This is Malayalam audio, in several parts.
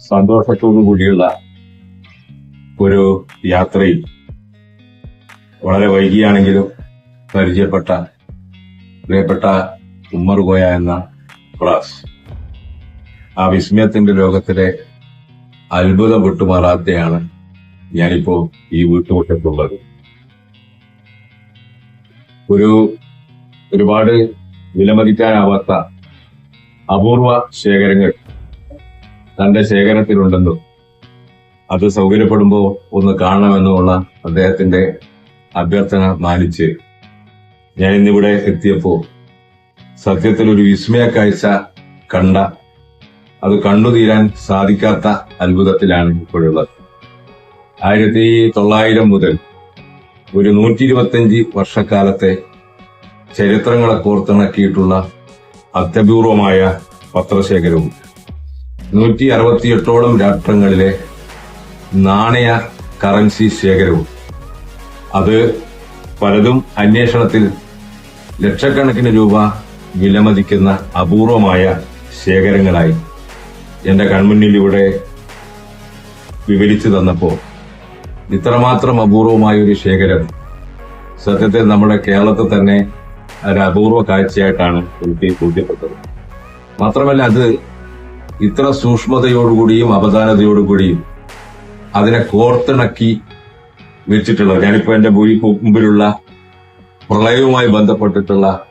സന്തോഷത്തോടു കൂടിയുള്ള ഒരു യാത്രയിൽ വളരെ വൈകിയാണെങ്കിലും പരിചയപ്പെട്ട പ്രിയപ്പെട്ട ഉമ്മർ ഗോയ എന്ന ക്ലാസ്. ആ വിസ്മയത്തിന്റെ ലോകത്തിലെ അത്ഭുതം വിട്ടുമാറാത്തയാണ് ഞാനിപ്പോ ഈ വീട്ടുമുറ്റത്തുള്ളത്. ഒരു ഒരുപാട് വിലമതിക്കാനാവാത്ത അപൂർവ ശേഖരങ്ങൾ തന്റെ ശേഖരത്തിലുണ്ടെന്നും അത് സൗകര്യപ്പെടുമ്പോൾ ഒന്ന് കാണണമെന്നുമുള്ള അദ്ദേഹത്തിന്റെ അഭ്യർത്ഥന മാനിച്ച് ഞാൻ ഇന്നിവിടെ എത്തിയപ്പോൾ സത്യത്തിൽ ഒരു വിസ്മയ കാഴ്ച കണ്ട അത് കണ്ടുതീരാൻ സാധിക്കാത്ത അത്ഭുതത്തിലാണ് ഇപ്പോഴുള്ളത്. ആയിരത്തി തൊള്ളായിരം മുതൽ ഒരു നൂറ്റി ഇരുപത്തിയഞ്ച് വർഷക്കാലത്തെ ചരിത്രങ്ങളെ കോർത്തിണക്കിയിട്ടുള്ള അത്യപൂർവമായ പത്രശേഖരവും നൂറ്റി അറുപത്തിയെട്ടോളം രാഷ്ട്രങ്ങളിലെ നാണയ കറൻസി ശേഖരവും. അത് പലതും അന്വേഷണത്തിൽ ലക്ഷക്കണക്കിന് രൂപ വിലമതിക്കുന്ന അപൂർവമായ ശേഖരങ്ങളായി എന്റെ കൺമുന്നിലൂടെ വിവരിച്ചു തന്നപ്പോൾ ഇത്രമാത്രം അപൂർവമായ ഒരു ശേഖരം സത്യത്തിൽ നമ്മുടെ കേരളത്തിൽ തന്നെ ഒരു അപൂർവ കാഴ്ചയായിട്ടാണ് എനിക്ക് ബോധ്യപ്പെട്ടത്. മാത്രമല്ല അത് ഇത്ര സൂക്ഷ്മതയോടുകൂടിയും അവധാനതയോടുകൂടിയും അതിനെ കോർത്തിണക്കി വെച്ചിട്ടുള്ളത്. ഞാനിപ്പോ എന്റെ ഭൂരി മുമ്പിലുള്ള പ്രളയവുമായി ബന്ധപ്പെട്ടിട്ടുള്ള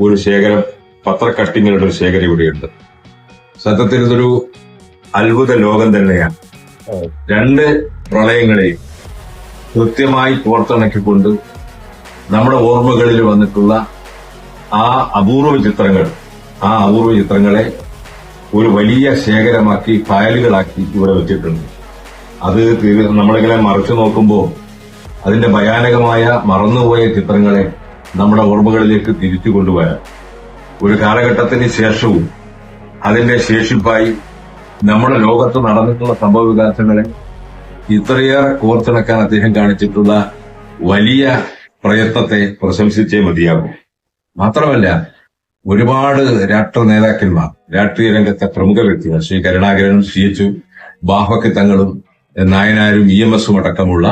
ഒരു ശേഖരം പത്രക്കട്ടിങ്ങളുടെ ഒരു ശേഖരം ഇവിടെയുണ്ട്. സത്യത്തിൽ ഇതൊരു അത്ഭുത ലോകം തന്നെയാണ്. രണ്ട് പ്രളയങ്ങളെയും കൃത്യമായി കോർത്തിണക്കിക്കൊണ്ട് നമ്മുടെ ഓർമ്മകളിൽ വന്നിട്ടുള്ള ആ അപൂർവ ചിത്രങ്ങൾ ആ അപൂർവ ചിത്രങ്ങളെ ഒരു വലിയ ശേഖരമാക്കി ഫയലുകളാക്കി ഇവിടെ വെച്ചിട്ടുണ്ട്. അത് നമ്മളിങ്ങനെ മറിച്ചു നോക്കുമ്പോൾ അതിന്റെ ഭയാനകമായ മറന്നുപോയ ചിത്രങ്ങളെ നമ്മുടെ ഓർമ്മകളിലേക്ക് തിരിച്ചു കൊണ്ടുവരാം. ഒരു കാലഘട്ടത്തിന് ശേഷവും അതിന്റെ ശേഷിപ്പായി നമ്മുടെ ലോകത്ത് നടന്നിട്ടുള്ള സംഭവ വികാസങ്ങളെ ഇത്രയേറെ കോർത്തിണക്കാൻ അദ്ദേഹം കാണിച്ചിട്ടുള്ള വലിയ പ്രയത്നത്തെ പ്രശംസിച്ചേ മതിയാകും. മാത്രമല്ല ഒരുപാട് രാഷ്ട്ര നേതാക്കന്മാർ രാഷ്ട്രീയ രംഗത്തെ പ്രമുഖ വ്യക്തികൾ ശ്രീ കരുണാകരനും സി എച്ച് ബാഹ്വക്കി തങ്ങളും നായനാരും ഇ എം എസും അടക്കമുള്ള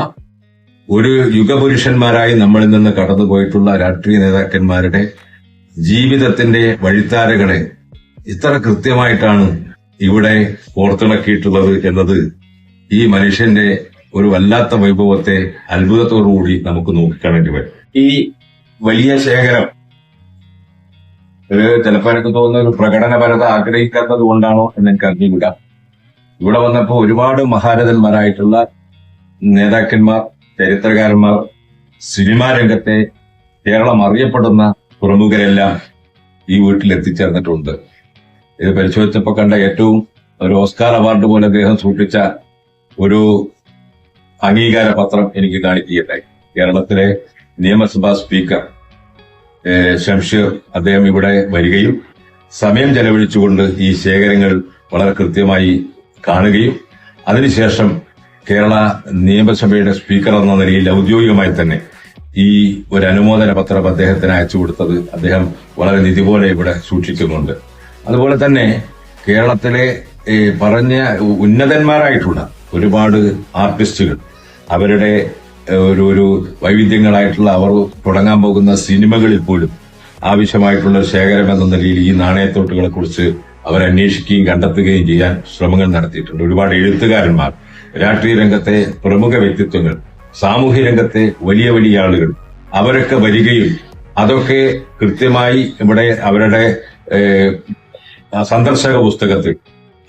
ഒരു യുഗപുരുഷന്മാരായി നമ്മളിൽ നിന്ന് കടന്നുപോയിട്ടുള്ള രാഷ്ട്രീയ നേതാക്കന്മാരുടെ ജീവിതത്തിന്റെ വഴിത്താരകളെ ഇത്ര കൃത്യമായിട്ടാണ് ഇവിടെ ഓർത്തിണക്കിയിട്ടുള്ളത് എന്നത് ഈ മനുഷ്യന്റെ ഒരു വല്ലാത്ത വൈഭവത്തെ അത്ഭുതത്തോടുകൂടി നമുക്ക് നോക്കിക്കാണേണ്ടി വരും. ഈ വലിയ ശേഖരം ഒരു ചിലപ്പോൾ എനിക്ക് തോന്നുന്ന ഒരു പ്രകടനപരത ആഗ്രഹിക്കാത്തത് കൊണ്ടാണോ എന്ന് എനിക്ക് അറിഞ്ഞില്ല ഇവിടെ വന്നപ്പോൾ ഒരുപാട് മഹാരഥന്മാരായിട്ടുള്ള നേതാക്കന്മാർ ചരിത്രകാരന്മാർ സിനിമാ രംഗത്തെ കേരളം അറിയപ്പെടുന്ന പ്രമുഖരെല്ലാം ഈ വീട്ടിൽ എത്തിച്ചേർന്നിട്ടുണ്ട്. ഇത് പരിശോധിച്ചപ്പോൾ കണ്ട ഏറ്റവും ഒരു ഓസ്കാർ അവാർഡ് പോലെ അദ്ദേഹം സൂക്ഷിച്ച ഒരു അംഗീകാര പത്രം എനിക്ക് കാണിക്കുകയുണ്ടായി. കേരളത്തിലെ നിയമസഭാ സ്പീക്കർ ഷംഷീർ അദ്ദേഹം ഇവിടെ വരികയും സമയം ചെലവഴിച്ചുകൊണ്ട് ഈ ശേഖരങ്ങൾ വളരെ കൃത്യമായി കാണുകയും അതിനുശേഷം കേരള നിയമസഭയുടെ സ്പീക്കർ എന്ന നിലയിൽ ഔദ്യോഗികമായി തന്നെ ഈ ഒരു അനുമോദന പത്രം അദ്ദേഹത്തിന് അയച്ചു കൊടുത്തത് അദ്ദേഹം വളരെ നിധി പോലെ ഇവിടെ സൂക്ഷിക്കുന്നുണ്ട്. അതുപോലെ തന്നെ കേരളത്തിലെ പറഞ്ഞ ഉന്നതന്മാരായിട്ടുള്ള ഒരുപാട് ആർട്ടിസ്റ്റുകൾ അവരുടെ ഒരു ഒരു വൈവിധ്യങ്ങളായിട്ടുള്ള അവർ തുടങ്ങാൻ പോകുന്ന സിനിമകളിൽ പോലും ആവശ്യമായിട്ടുള്ള ശേഖരം എന്ന നിലയിൽ ഈ നാണയത്തോട്ടുകളെ കുറിച്ച് അവരന്വേഷിക്കുകയും കണ്ടെത്തുകയും ചെയ്യാൻ ശ്രമങ്ങൾ നടത്തിയിട്ടുണ്ട്. ഒരുപാട് എഴുത്തുകാരന്മാർ രാഷ്ട്രീയ രംഗത്തെ പ്രമുഖ വ്യക്തിത്വങ്ങൾ സാമൂഹ്യ രംഗത്തെ വലിയ വലിയ ആളുകൾ അവരൊക്കെ വരികയും അതൊക്കെ കൃത്യമായി ഇവിടെ അവരുടെ സന്ദർശക പുസ്തകത്തിൽ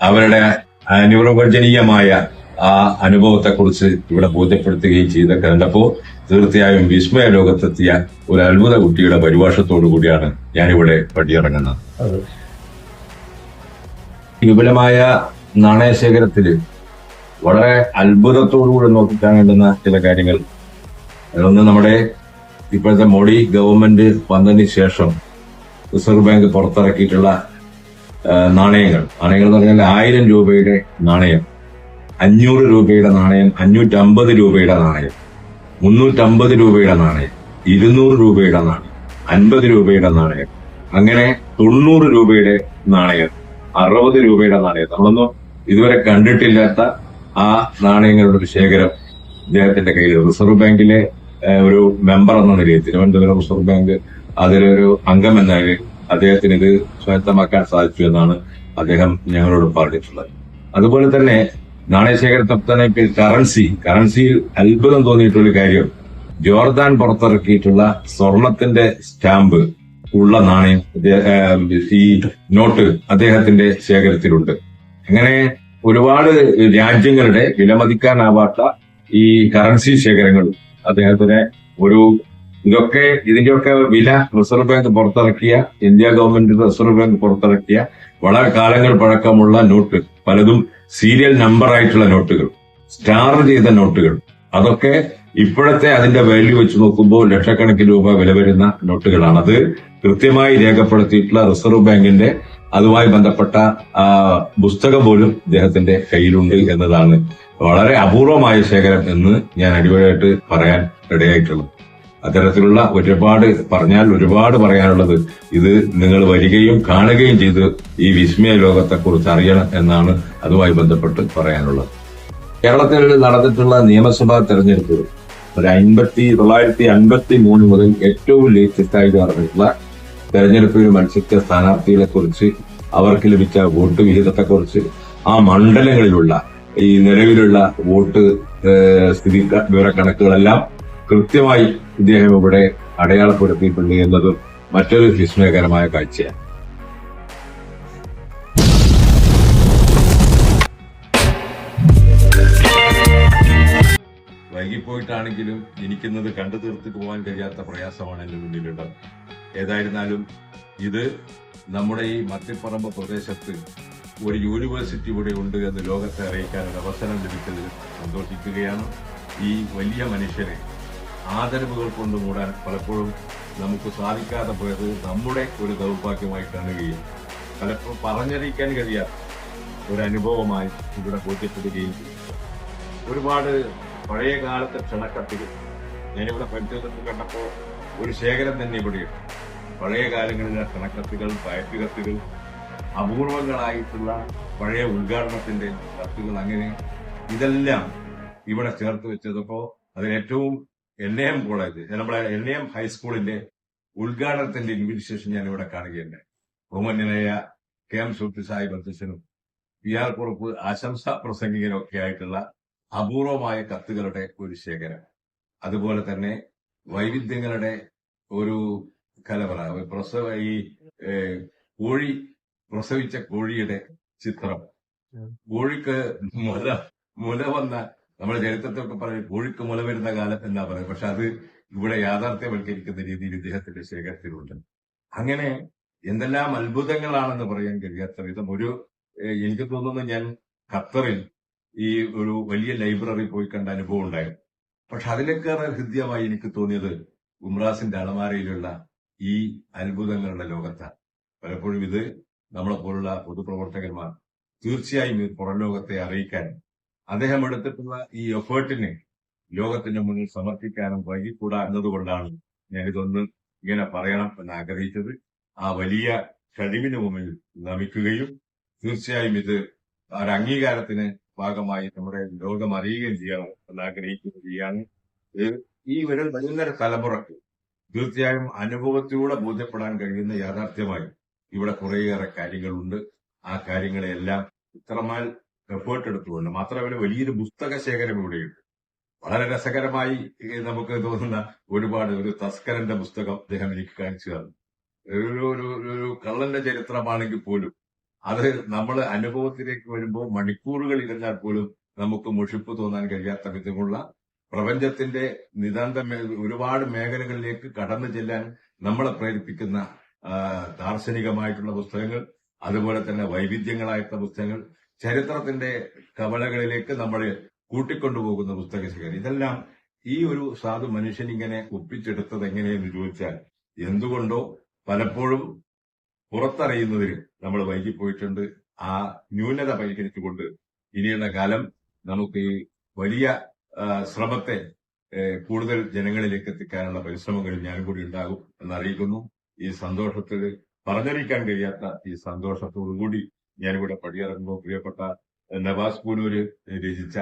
അവരുടെ അനുപ്രവചനീയമായ ആ അനുഭവത്തെക്കുറിച്ച് ഇവിടെ ബോധ്യപ്പെടുത്തുകയും ചെയ്ത കണ്ടപ്പോ തീർച്ചയായും വിസ്മയ ലോകത്തെത്തിയ ഒരു അത്ഭുത കുട്ടിയുടെ പരിഭാഷത്തോടു കൂടിയാണ് ഞാനിവിടെ പടിയിറങ്ങുന്നത്. വിപുലമായ നാണയശേഖരത്തിൽ വളരെ അത്ഭുതത്തോടുകൂടി നോക്കിക്കാണേണ്ടുന്ന ചില കാര്യങ്ങൾ. അതൊന്ന് നമ്മുടെ ഇപ്പോഴത്തെ മോഡി ഗവൺമെന്റ് വന്നതിന് ശേഷം റിസർവ് ബാങ്ക് പുറത്തിറക്കിയിട്ടുള്ള നാണയങ്ങൾ. നാണയങ്ങൾ എന്ന് പറഞ്ഞാൽ ആയിരം രൂപയുടെ നാണയം. അഞ്ഞൂറ് രൂപയുടെ നാണയം അഞ്ഞൂറ്റമ്പത് രൂപയുടെ നാണയം മുന്നൂറ്റമ്പത് രൂപയുടെ നാണയം ഇരുന്നൂറ് രൂപയുടെ നാണയം അൻപത് രൂപയുടെ നാണയം അങ്ങനെ തൊണ്ണൂറ് രൂപയുടെ നാണയം അറുപത് രൂപയുടെ നാണയം. നമ്മളൊന്നും ഇതുവരെ കണ്ടിട്ടില്ലാത്ത ആ നാണയങ്ങളുടെ ഒരു ശേഖരം അദ്ദേഹത്തിന്റെ കയ്യിൽ റിസർവ് ബാങ്കിലെ ഒരു മെമ്പർ എന്ന നിലയിൽ തിരുവനന്തപുരം റിസർവ് ബാങ്ക് അതിലൊരു അംഗം എന്ന നിലയിൽ അദ്ദേഹത്തിന് ഇത് സ്വായത്തമാക്കാൻ സാധിച്ചു എന്നാണ് അദ്ദേഹം ഞങ്ങളോട് പറഞ്ഞിട്ടുള്ളത്. അതുപോലെ തന്നെ ഇപ്പൊ കറൻസി. കറൻസിയിൽ അത്ഭുതം തോന്നിയിട്ടുള്ള കാര്യം. ജോർദാൻ പുറത്തിറക്കിയിട്ടുള്ള സ്വർണത്തിന്റെ സ്റ്റാമ്പ് ഉള്ള നാണയം ഈ നോട്ട് അദ്ദേഹത്തിന്റെ ശേഖരത്തിലുണ്ട്. അങ്ങനെ ഒരുപാട് രാജ്യങ്ങളുടെ വിലമതിക്കാനാവാത്ത ഈ കറൻസി ശേഖരങ്ങൾ അദ്ദേഹത്തിന് ഒരു ഇതൊക്കെ ഇതിന്റെയൊക്കെ വില റിസർവ് ബാങ്ക് പുറത്തിറക്കിയ ഇന്ത്യ ഗവൺമെന്റ് റിസർവ് ബാങ്ക് പുറത്തിറക്കിയ വളരെ കാലങ്ങൾ പഴക്കമുള്ള നോട്ട്. പലതും സീരിയൽ നമ്പർ ആയിട്ടുള്ള നോട്ടുകൾ സ്റ്റാർ ചെയ്ത നോട്ടുകൾ അതൊക്കെ ഇപ്പോഴത്തെ അതിന്റെ വാല്യൂ വെച്ച് നോക്കുമ്പോൾ ലക്ഷക്കണക്കിന് രൂപ വില വരുന്ന നോട്ടുകളാണ് അത് കൃത്യമായി രേഖപ്പെടുത്തിയിട്ടുള്ള റിസർവ് ബാങ്കിന്റെ അതുമായി ബന്ധപ്പെട്ട പുസ്തകം പോലും അദ്ദേഹത്തിന്റെ കയ്യിലുണ്ട് എന്നതാണ് വളരെ അപൂർവമായ ശേഖരം എന്ന് ഞാൻ അടിപൊളിയായിട്ട് പറയാൻ ഇടയായിട്ടുള്ളത് അത്തരത്തിലുള്ള ഒരുപാട് പറഞ്ഞാൽ ഒരുപാട് പറയാനുള്ളത് ഇത് നിങ്ങൾ വരികയും കാണുകയും ചെയ്ത് ഈ വിസ്മയ ലോകത്തെക്കുറിച്ച് അറിയണം എന്നാണ് അതുമായി ബന്ധപ്പെട്ട് പറയാനുള്ളത്. കേരളത്തിൽ നടന്നിട്ടുള്ള നിയമസഭാ തെരഞ്ഞെടുപ്പ് ഒരു അൻപത്തി തൊള്ളായിരത്തി അൻപത്തി മൂന്ന് മുതൽ ഏറ്റവും ലേറ്റസ്റ്റ് ആയിട്ട് നടന്നിട്ടുള്ള തെരഞ്ഞെടുപ്പിൽ മത്സരിച്ച സ്ഥാനാർത്ഥികളെ കുറിച്ച് അവർക്ക് ലഭിച്ച വോട്ട് വിഹിതത്തെക്കുറിച്ച് ആ മണ്ഡലങ്ങളിലുള്ള ഈ നിലവിലുള്ള വോട്ട് സ്ഥിതി വിവരക്കണക്കുകളെല്ലാം കൃത്യമായി ഇദ്ദേഹം ഇവിടെ അടയാളപ്പെടുത്തിയിട്ടുണ്ട് എന്നതും മറ്റൊരു വിസ്മയകരമായ കാഴ്ചയാണ്. വൈകിപ്പോയിട്ടാണെങ്കിലും എനിക്കിന്നത് കണ്ടു തീർത്തിട്ട് പോകാൻ കഴിയാത്ത പ്രയാസമാണ് എന്റെ മുന്നിലുള്ളത്. ഏതായിരുന്നാലും ഇത് നമ്മുടെ ഈ മത്തിപ്പറമ്പ് പ്രദേശത്ത് ഒരു യൂണിവേഴ്സിറ്റി ഇവിടെ ഉണ്ട് എന്ന് ലോകത്തെ അറിയിക്കാനൊരു അവസരം ലഭിച്ചതിൽ സന്തോഷിക്കുകയാണ് ഈ വലിയ മനുഷ്യരെ. ആദരവുകൾ കൊണ്ട് മൂടാൻ പലപ്പോഴും നമുക്ക് സാധിക്കാതെ പോയത് നമ്മുടെ ഒരു ദൗർഭാഗ്യമായി കാണുകയും പലപ്പോഴും പറഞ്ഞറിയിക്കാൻ കഴിയാത്ത ഒരു അനുഭവമായി ഇവിടെ ബോധ്യപ്പെടുകയും. ഒരുപാട് പഴയ കാലത്തെ ക്ഷണക്കത്തുകൾ ഞാനിവിടെ പരിചയത്തിൽ കണ്ടപ്പോൾ ഒരു ശേഖരം തന്നെ ഇവിടെയുണ്ട് പഴയ കാലങ്ങളിലെ ക്ഷണക്കത്തുകൾ പയറ്റ് കത്തുകൾ അപൂർവങ്ങളായിട്ടുള്ള പഴയ ഉദ്ഘാടനത്തിന്റെ കത്തുകൾ അങ്ങനെ ഇതെല്ലാം ഇവിടെ ചേർത്ത് വെച്ചതപ്പോ അതിൽ ഏറ്റവും എൻ എം കോളേജ് നമ്മളെ എൻ എം ഹൈസ്കൂളിന്റെ ഉദ്ഘാടനത്തിന്റെ ഇൻവിറ്റേഷൻ ഞാൻ ഇവിടെ കാണുകയുണ്ടായി ബഹുമാന്യനായ കെ എം സുട്ടി സാഹിബ് അധ്യക്ഷനും പി ആർ കുറുപ്പ് ആശംസാ പ്രസംഗികനും ഒക്കെ ആയിട്ടുള്ള അപൂർവമായ കത്തുകളുടെ ഒരു ശേഖരം. അതുപോലെ തന്നെ വൈവിധ്യങ്ങളുടെ ഒരു കലവറ പ്രസവ ഈ കോഴി പ്രസവിച്ച കോഴിയുടെ ചിത്രം. കോഴിക്ക് മുല മുല വന്ന നമ്മുടെ ചരിത്രത്തൊക്കെ പറയും കോഴിക്ക് മുല വരുന്ന കാലം എന്നാ പറയുന്നത് പക്ഷെ അത് ഇവിടെ യാഥാർത്ഥ്യവൽക്കരിക്കുന്ന രീതിയിൽ ഇദ്ദേഹത്തിന്റെ ശേഖരത്തിലുണ്ട്. അങ്ങനെ എന്തെല്ലാം അത്ഭുതങ്ങളാണെന്ന് പറയാൻ കഴിയാത്ത വിധം ഒരു എനിക്ക് തോന്നുന്നു ഞാൻ ഖത്തറിൽ ഈ ഒരു വലിയ ലൈബ്രറി പോയി കണ്ട അനുഭവം ഉണ്ടായിരുന്നു പക്ഷെ അതിലേക്കേറെ ഹൃദ്യമായി എനിക്ക് തോന്നിയത് ഉംറാസിന്റെ അളമാരയിലുള്ള ഈ അത്ഭുതങ്ങളുടെ ലോകത്താണ് പലപ്പോഴും ഇത് നമ്മളെ പോലുള്ള പൊതുപ്രവർത്തകന്മാർ തീർച്ചയായും പുറം ലോകത്തെ അറിയിക്കാൻ അദ്ദേഹം എടുത്തിട്ടുള്ള ഈ എഫേർട്ടിനെ ലോകത്തിന്റെ മുന്നിൽ സമർപ്പിക്കാനും വൈകിക്കൂടാ എന്നതുകൊണ്ടാണ് ഞാനിതൊന്ന് ഇങ്ങനെ പറയണം എന്ന് ആഗ്രഹിച്ചത് ആ വലിയ കഴിവിന് മുമ്പിൽ നമിക്കുകയും തീർച്ചയായും ഇത് ഒരു അംഗീകാരത്തിന് ഭാഗമായി നമ്മുടെ ലോകം അറിയുകയും ചെയ്യണം എന്ന് ആഗ്രഹിക്കുകയാണ് ഈ ഒരു വരുന്നൊരു തലമുറയ്ക്ക് തീർച്ചയായും അനുഭവത്തിലൂടെ ബോധ്യപ്പെടാൻ കഴിയുന്ന യാഥാർത്ഥ്യമായി ഇവിടെ കുറേയേറെ കാര്യങ്ങളുണ്ട്. ആ കാര്യങ്ങളെല്ലാം ഇത്രമാൽ എഫേർട്ട് എടുത്തുകൊണ്ട് മാത്രമല്ല വലിയൊരു പുസ്തക ശേഖരം ഇവിടെയുണ്ട് വളരെ രസകരമായി നമുക്ക് തോന്നുന്ന ഒരുപാട് ഒരു തസ്കരന്റെ പുസ്തകം അദ്ദേഹം എനിക്ക് കാണിച്ചു തന്നു. ഒരു ഒരു കള്ളന്റെ ചരിത്രമാണെങ്കിൽ പോലും അത് നമ്മൾ അനുഭവത്തിലേക്ക് വരുമ്പോൾ മണിക്കൂറുകൾ ഇരുന്നാൽ പോലും നമുക്ക് മുഷിപ്പ് തോന്നാൻ കഴിയാത്ത വിധമുള്ള പ്രപഞ്ചത്തിന്റെ നിതാന്ത ഒരുപാട് മേഖലകളിലേക്ക് കടന്നു ചെല്ലാൻ നമ്മളെ പ്രേരിപ്പിക്കുന്ന ദാർശനികമായിട്ടുള്ള പുസ്തകങ്ങൾ അതുപോലെ തന്നെ വൈവിധ്യങ്ങളായിട്ടുള്ള പുസ്തകങ്ങൾ ചരിത്രത്തിന്റെ കവളകളിലേക്ക് നമ്മൾ കൂട്ടിക്കൊണ്ടുപോകുന്ന പുസ്തക ശേഖരം ഇതെല്ലാം ഈ ഒരു സാധു മനുഷ്യൻ ഇങ്ങനെ ഒപ്പിച്ചെടുത്തത് എങ്ങനെയെന്ന് ചോദിച്ചാൽ എന്തുകൊണ്ടോ പലപ്പോഴും പുറത്തറിയുന്നതിൽ നമ്മൾ വൈകിപ്പോയിട്ടുണ്ട് ആ ന്യൂനത പരിഹരിച്ചുകൊണ്ട് ഇനിയുള്ള കാലം നമുക്ക് ഈ വലിയ ശ്രമത്തെ കൂടുതൽ ജനങ്ങളിലേക്ക് എത്തിക്കാനുള്ള പരിശ്രമങ്ങളിൽ ഞാനും കൂടി ഉണ്ടാകും എന്നറിയിക്കുന്നു. ഈ സന്തോഷത്തിൽ പറഞ്ഞറിയിക്കാൻ കഴിയാത്ത ഈ സന്തോഷത്തോടുകൂടി ഞാനിവിടെ പടിയിറങ്ങുമ്പോൾ പ്രിയപ്പെട്ട നവാസ് പൂനൂര് രചിച്ച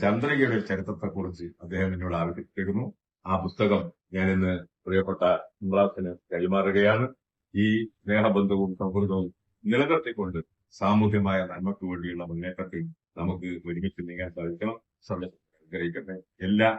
ചന്ദ്രികയുടെ ചരിത്രത്തെക്കുറിച്ച് അദ്ദേഹം എന്നോട് ആവശ്യപ്പെട്ടിരുന്നു. ആ പുസ്തകം ഞാൻ ഇന്ന് പ്രിയപ്പെട്ട ഇമ്രാസിന് കൈമാറുകയാണ്. ഈ സ്നേഹബന്ധവും സൗഹൃദവും നിലനിർത്തിക്കൊണ്ട് സാമൂഹ്യമായ നന്മയ്ക്ക് വേണ്ടിയുള്ള മുന്നേറ്റത്തിൽ നമുക്ക് ഒരുമിച്ച് നീങ്ങാൻ സാധിക്കണം. സർവ എല്ലാ